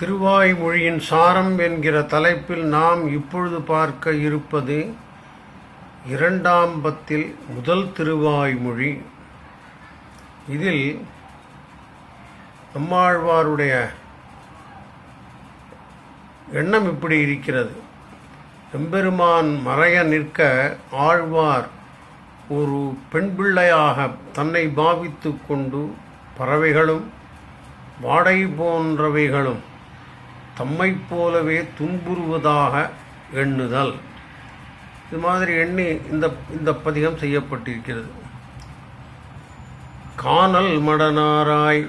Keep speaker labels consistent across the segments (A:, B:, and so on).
A: திருவாய்மொழியின் சாரம் என்கிற தலைப்பில் நாம் இப்பொழுது பார்க்க இருப்பது இரண்டாம் பத்தில் முதல் திருவாய்மொழி. இதில் நம்மாழ்வாருடைய எண்ணம் இப்படி இருக்கிறது. எம்பெருமான் மறைய நிற்க ஆழ்வார் ஒரு பெண் பிள்ளையாக தன்னை பாவித்து கொண்டு பறவைகளும் வாடை போன்றவைகளும் தம்மைப் போலவே துன்புறுவதாக எண்ணுதல். இது மாதிரி எண்ணி இந்த இந்த பதிகம் செய்யப்பட்டிருக்கிறது. காணல் மடனாராய்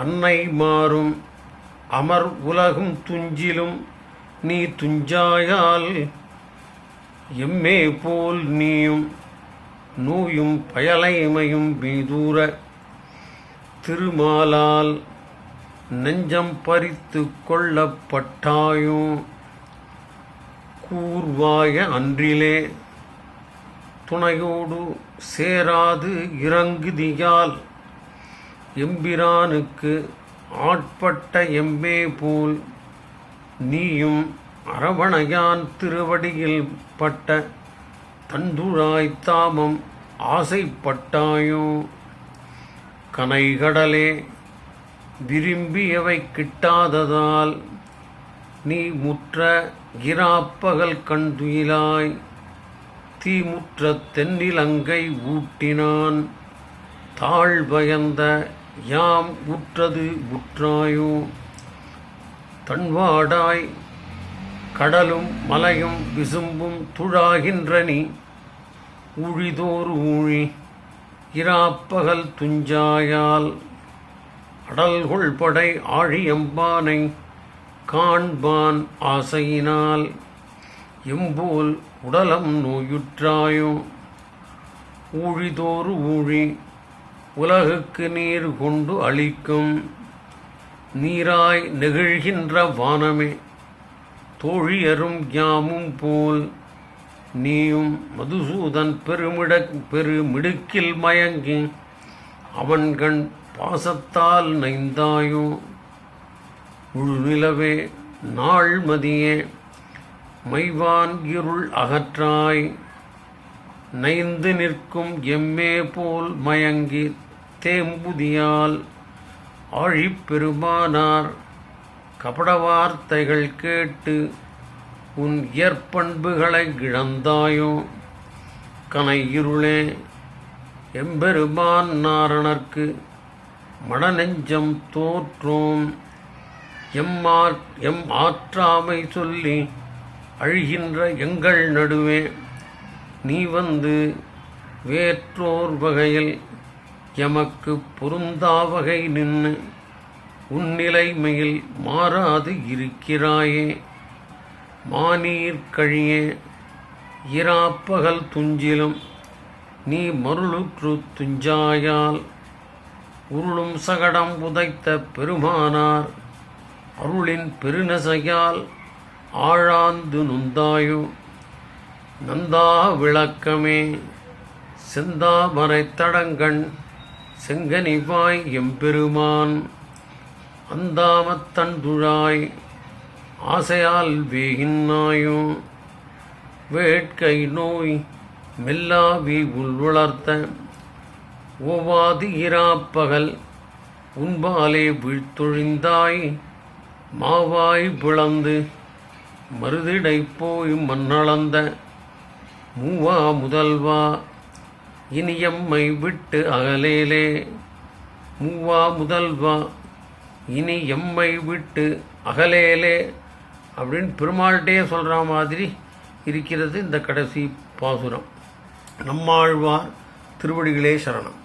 A: அன்னை மாறும் அமர் உலகும் துஞ்சிலும் நீ துஞ்சாயால் எம்மே போல் நீயும் நூயும் பயலைமையும் மீதூர திருமாலால் நெஞ்சம் பறித்து கொள்ளப்பட்டாயோ கூர்வாய அன்றிலே துணையோடு சேராது இறங்குதியால் எம்பிரானுக்கு ஆட்பட்ட எம்பே போல் நீயும் அரவணையான் திருவடியில் பட்ட தந்துழாய் தாமம் ஆசைப்பட்டாயோ கனைகடலே விரும்பியவை கிட்டாததால் நீ முற்ற இராப்பகல் கண்துயிலாய் தீமுற்ற தென்னிலங்கை ஊட்டினான். தாழ் பயந்த யாம் உற்றது உற்றாயோ? தன்வாடாய் கடலும் மலையும் விசும்பும் துழாகின்ற நீ ஊழிதோர் ஊழி இராப்பகல் துஞ்சாயால் அடல்குள் படை ஆழியம்பானை காண்பான் ஆசையினால். எம்போல் உடலம் நோயுற்றாயோ? ஊழிதோறு ஊழி உலகுக்கு நீர் கொண்டு அளிக்கும். நீராய் நெகிழ்கின்ற வானமே தோழியரும் யாமும் போல். நீயும் மதுசூதன் பெருமிட பெருமிடுக்கில் மயங்கி அவன்கண் பாசத்தால் நைந்தாயோ உள்நிலவே நாள் மதியே மைவான் இருள் அகற்றாய் நைந்து நிற்கும் எம்மே போல் மயங்கி தேம்புதியால் ஆழிப்பெருமானார் கபட வார்த்தைகள் கேட்டு உன் இயற்பண்புகளை இழந்தாயோ? கனை இருளே எம்பெருமான் நாரணர்க்கு மனநெஞ்சம் தோற்றோம். எம்மா எம் ஆற்றாமை சொல்லி அழிகின்ற எங்கள் நடுவே நீ வந்து வேற்றோர் வகையில் எமக்கு பொருந்தாவகை நின்று உன்னிலைமையில் மாறாது இருக்கிறாயே. மானீர் கழியே இராப்பகல் துஞ்சிலும் நீ மருளுற்று துஞ்சாயால் உருளும் சகடம் உதைத்த பெருமானார். அருளின் பெருநசையால் ஆழாந்து நுந்தாயு. நந்தா விளக்கமே செந்தாமரை தடங்கண் செங்கனிவாய் எம்பெருமான். அந்தாமத்தண்டுழாய் ஆசையால் வேகின்னாயும் வேட்கை நோய் மெல்லாவி உள்வளர்த்த ஓவாது இராப்பகல் உன்பாலே வீழ்த்தொழிந்தாய் மாவாய் பிளந்து மருதிடை போய் மண்ணளந்த மூவா முதல்வா இனியம்மை விட்டு அகலேலே. மூவா முதல்வா இனி எம்மை விட்டு அகலேலே. அப்படின்னு பெருமாள்கிட்டே சொல்கிற மாதிரி இருக்கிறது இந்த கடைசி பாசுரம். நம்மாழ்வார் திருவடிகளே சரணம்.